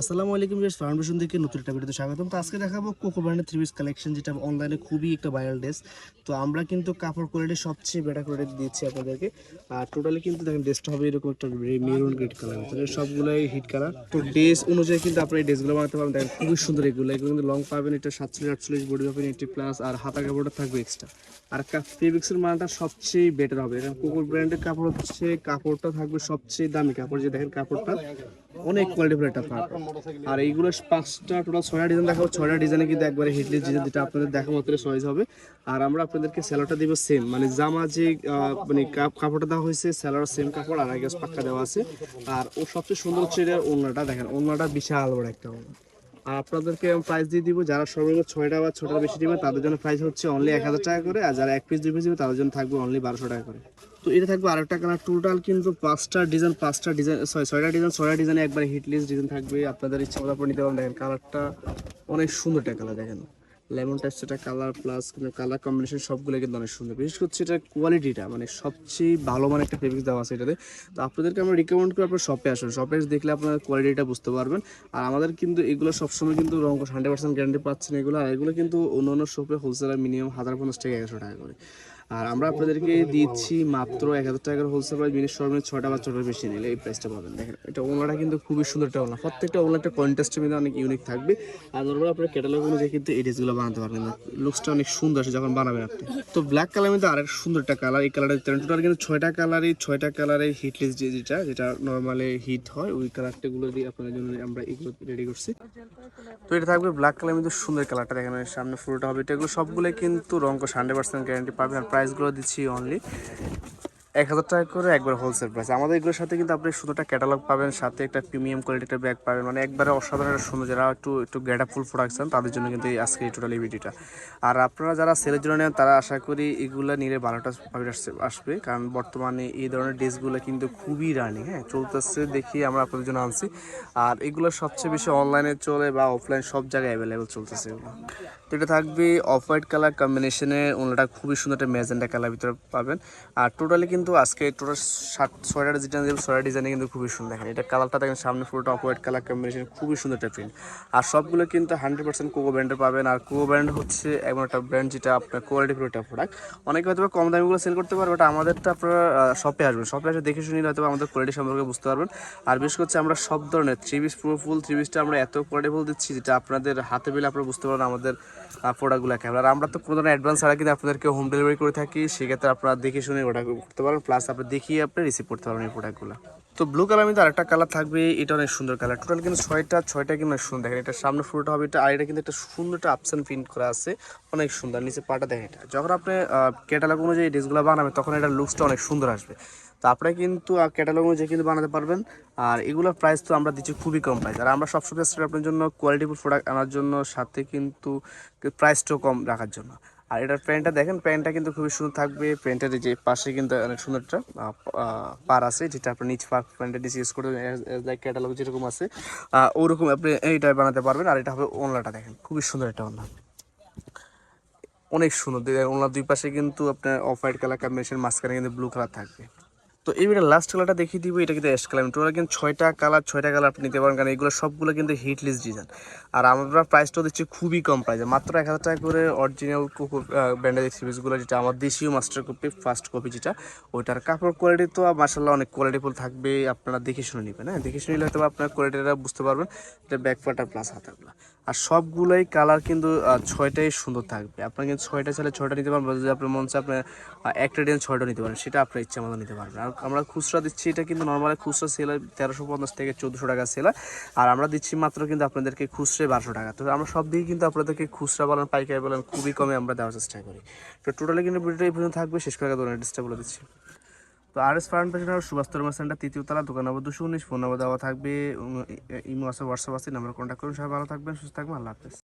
আসসালামু আলাইকুম বেশ ফাউন্ডেশন থেকে নতুন একটা ভিডিওতে স্বাগতম। তো আজকে দেখাবো কোকো ব্র্যান্ডের থ্রি পিস কালেকশন যেটা অনলাইনে খুবই একটা ভাইরাল ড্রেস তো আমরা কিন্তু কাপড় কোয়ালিটি সবচেয়ে বেটার কোয়ালিটি দিচ্ছি আপনাদেরকে। আর টোটালি কিন্তু দেখেন ড্রেসটা হবে এরকম একটা মেরুন গ্রেড কালার তো সবগুলোই হিট কালার তো ড্রেস অনুযায়ী কিন্তু আপনার এই ড্রেসগুলো বানাতে পারেন দেখেন খুবই সুন্দর এগুলো। এগুলো কিন্তু লং পাবেন, এটা সাতচল্লিশ, আটচল্লিশ বডি পাবেন এইটি প্লাস আর হাতা কাপড়টা থাকবে এক্সট্রা আর ফেব্রিক্সের মানটা সবচেয়ে বেটার হবে। কোকো ব্র্যান্ডের কাপড় হচ্ছে, কাপড়টা থাকবে সবচেয়ে দামি কাপড়। যে দেখেন কাপড়টা অনেক কোয়ালিটিফুল একটা পার্ট আর এইগুলো পাঁচটা টোটাল ছয়টা ডিজাইন দেখাবো। ছয়টা ডিজাইনে কিন্তু একবারে হিটলিস ডিজাইন যেটা আপনাদের দেখা মাত্র সয়েজ হবে। আর আমরা আপনাদেরকে স্যালোটা দিব সেম মানে জামা যে মানে কাপ- কাপড়টা দেওয়া হয়েছে স্যালোর সেম কাপড় আর আগে পাক্কা দেওয়া আছে। আর ও সবচেয়ে সুন্দর হচ্ছে এটার ওড়নাটা। দেখেন, ওড়নাটা বিশাল বড় একটা আর আপনাদেরকে প্রাইস দিয়ে দিব। যারা সর্বনিম্ন ছয়টা বা ছটা বেশি দিবে তাদের জন্য প্রাইস হচ্ছে অনলি এক হাজার টাকা করে। আর যারা এক পিস দুই পিস দিবে তাদের জন্য থাকবে অনলি বারোশো টাকা করে। তো এটা থাকবে আরেকটা কালার টোটাল কিন্তু পাঁচটা ডিজাইন পাঁচটা ডিজাইন সরি ছয়টা ডিজাইন ছয়টা ডিজাইনে একবার হিটলিস্ট ডিজাইন থাকবে। আপনাদের ইচ্ছা মতো আপনি নিতে পারেন। দেখেন কালারটা অনেক সুন্দর একটা কালার দেখেন। লেমন টেস্টটা কালার প্লাস কিন্তু কালার কম্বিনেশন সবগুলো কিন্তু অনেক সুন্দর। বিশেষ করে এটার এটা কোয়ালিটিটা মানে সবচেয়ে ভালো মানে একটা ফেব্রিক দেওয়া আছে এটাতে। তো আপনাদেরকে আমরা রিকমেন্ড করি আপনার শপে আসুন। শপে দেখলে আপনার কোয়ালিটিটা বুঝতে পারবেন। আর আমাদের কিন্তু এগুলো সবসময় কিন্তু রঙ হান্ড্রেড পার্সেন্ট গ্যারান্টি পাচ্ছেন এগুলো। আর এগুলো কিন্তু অন্য অন্য শপে হোলসেলার মিনিমাম হাজার পঞ্চাশ টাকা একশো টাকা করে। আর আমরা আপনাদেরকে দিচ্ছি মাত্র এক হাজার টাকার হোলসেল প্রাইস মিনিট সর্বনিম্ন ছটা বা ছটার বেশি নিলে এই প্রাইসটা পাবেন। দেখেন, এটা ওনাটা কিন্তু খুবই সুন্দর একটা ওনা। প্রত্যেকটা ওনা একটা কন্টেস্টের মধ্যে অনেক ইউনিক থাকবে। আর ধরুন আপনার ক্যাটালগ অনুযায়ী কিন্তু এই ড্রেসগুলো বানাতে পারবেন। লুকসটা অনেক সুন্দর আসে যখন বানাবেন আপনি। তো ব্ল্যাক কালার মধ্যে আরেক সুন্দর একটা কালার এই কালারটা টোটাল কিন্তু ছয়টা কালারই ছয়টা কালারে হিটলেস যেটা যেটা নর্মালি হিট হয়, ওই কালারটাগুলো দিয়ে আপনাদের জন্য আমরা এগুলো রেডি করছি। তো এটা থাকবে ব্ল্যাক কালার মধ্যে সুন্দর কালারটা দেখেন, সামনে ফুলটা হবে। এটা এগুলো সবগুলো কিন্তু রঙ হান্ড্রেড পার্সেন্ট গ্যারান্টি পাবেন। আর প্রাইসগুলো দিচ্ছি অনলি এক হাজার টাকা করে একবার হোলসেল প্রাইস আমাদের এগুলোর সাথে কিন্তু আপনি একটা ক্যাটালগ পাবেন, সাথে একটা প্রিমিয়াম কোয়ালিটি একটা ব্যাগ পাবেন। মানে একবারে অসাধারণ একটা সুন্দর, যারা একটু একটু গেট ফুল প্রোডাকশন তাদের জন্য কিন্তু আজকে এই টোটাল এই ভিডিওটা আর আপনারা যারা সেলের জন্য নেন, তারা আশা করি এগুলো নিলে আসছে- আসবে। কারণ বর্তমানে এই ধরনের ড্রেসগুলো কিন্তু খুবই রানিং হ্যাঁ? চলতেছে দেখি আমরা আপনাদের জন্য আনছি। আর এগুলো সবচেয়ে বেশি অনলাইনে চলে বা অফলাইন সব জায়গায় অ্যাভেলেবেল চলতেছে এগুলো। তো এটা থাকবে অফ হোয়াইট কালার কম্বিনেশনে ওনাটা খুবই সুন্দর একটা ম্যাজেন্টা কালার ভিতরে পাবেন। আর টোটালি কিন্তু আজকে টোটাল ষাট ছয়টা ডিজাইন দেবে, ছয়টা ডিজাইনে কিন্তু খুবই সুন্দর দেখেন। এটা কালারটা দেখেন, সামনে পুরোটা অফ হোয়াইট কালার কম্বিনেশন খুবই সুন্দর একটা প্রিন্ট আর সবগুলো কিন্তু হান্ড্রেড পার্সেন্ট কোকো ব্র্যান্ডের পাবেন। আর কোকো ব্র্যান্ড হচ্ছে এমন একটা ব্র্যান্ড যেটা আপনার কোয়ালিটি ফুল একটা প্রোডাক্ট অনেকে হয়তো কম দামিগুলো সেল করতে পারবে বাট আমাদেরটা আপনারা শপে আসবেন। শপে এসে দেখে শুনে হয়তো আমাদের কোয়ালিটি সম্পর্কে বুঝতে পারবেন। আর বিশেষ করছে আমরা সব ধরনের থ্রি পিস পুরো ফুল থ্রি পিসটা আমরা এত কোয়ালিটি ফুল দিচ্ছি যেটা আপনাদের হাতে পেলে আপনারা বুঝতে পারবেন আমাদের প্রোডাক্টগুলো কেমন। আর আমরা তো কোনো ধরনের অ্যাডভান্স ছাড়া কিন্তু আপনাদেরকে হোম ডেলিভারি করে থাকি, সেক্ষেত্রে আপনারা দেখে শুনে ওটা করতে পারেন প্লাস আপনি দেখিয়ে আপনি রিসিভ করতে পারবেন এই প্রোডাক্টগুলো তো ব্লু কালার মধ্যে আরেকটা কালার থাকবে, এটা অনেক সুন্দর কালার টোটাল কিন্তু ছয়টা ছয়টা কিন্তু অনেক সুন্দর। দেখেন এটা সামনে ফুলটা হবে, এটা আর এটা কিন্তু একটা সুন্দর একটা আপসান প্রিন্ট করা আছে, অনেক সুন্দর। নিচে পাটা দেখেন এটা। যখন আপনি ক্যাটালগ অনুযায়ী ড্রেসগুলো বানাবেন, তখন এটা লুকসটা অনেক সুন্দর আসবে। তো আপনারা কিন্তু ক্যাটালগ অনুযায়ী কিন্তু বানাতে পারবেন। আর এগুলোর প্রাইস তো আমরা দিচ্ছি খুবই কম প্রাইস আর আমরা সবসময় আপনার জন্য কোয়ালিটিফুল প্রোডাক্ট আনার জন্য, সাথে কিন্তু প্রাইসটাও কম রাখার জন্য। আর এটার প্যান্টটা দেখেন, প্যান্টটা কিন্তু খুবই সুন্দর থাকবে। প্যান্টের যে পাশে কিন্তু অনেক সুন্দর একটা পার আছে, যেটা আপনি নিচ পার প্যান্টের ডিস ইউজ করে লাইক ক্যাটালগ যেরকম আছে ওরকম আপনি এইটা বানাতে পারবেন। আর এটা হবে ওনলাটা দেখেন, খুবই সুন্দর একটা ওনলা অনেক সুন্দর ওনার দুই পাশে কিন্তু আপনার অফ হোয়াইট কালার কম্বিনেশন মাঝখানে কিন্তু ব্লু কালার থাকবে। তো এই ভিডিও লাস্ট কালারটা দেখিয়ে দিব, এটা কিন্তু অ্যাশ কালার টোটাল কিন্তু ছয়টা কালার ছয়টা কালার আপনি নিতে পারেন, কারণ এগুলো সবগুলো কিন্তু হিটলিস ডিজাইন আর আমরা প্রাইসটাও দিচ্ছি খুবই কম প্রাইসে মাত্র এক হাজার টাকা করে অরিজিনাল কোকো ব্র্যান্ডের সিরিজগুলো যেটা আমার দেশীয় মাস্টার কপি ফার্স্ট কপি যেটা, ওইটার কাপড় কোয়ালিটি তো মার্শাল্লাহ অনেক কোয়ালিটিফুল থাকবে, আপনারা দেখে শুনে নেবেন হ্যাঁ? দেখে শুনে নিলে হয়তো আপনার কোয়ালিটিটা বুঝতে পারবেন, এটা ব্যাক প্লাস হাতাগুলো। আর সবগুলোই কালার কিন্তু ছয়টাই সুন্দর থাকবে। আপনার কিন্তু ছয়টা ছেলে ছয়টা নিতে পারবেন যদি আপনার মন চায় আপনি আহ, একটা ডিজাইন ছয়টা নিতে পারেন সেটা আপনার ইচ্ছা মতো নিতে পারবেন। আর আমরা খুচরা দিচ্ছি এটা কিন্তু নর্মালি খুচরা সেল তেরোশো পঞ্চাশ থেকে চোদ্দোশো টাকা সেল আর আমরা দিচ্ছি মাত্র কিন্তু আপনাদেরকে খুচরে বারোশো টাকা। তো আমরা সব দিকে কিন্তু আপনাদেরকে খুচরা বলেন পাইকারি বলেন খুবই কমে আমরা দেওয়ার চেষ্টা করি। তো টোটালি কিন্তু ভিডিওটা এই পর্যন্ত থাকবে। শেষ করে ধরনের অ্যাড্রেসটা বলে দিচ্ছি। তো আর এস ফার্ম পেশনার সুভাষ সেন্টার, তৃতীয় তলা, দোকান নম্বর দুশো উনিশ, ফোন নম্বর দেওয়া থাকবে ইমো আছে, হোয়াটসঅ্যাপ আছে নাম্বার কন্ট্যাক্ট করুন। সবাই ভালো থাকবেন, সুস্থ থাকবেন, আল্লাহ হাফেজ।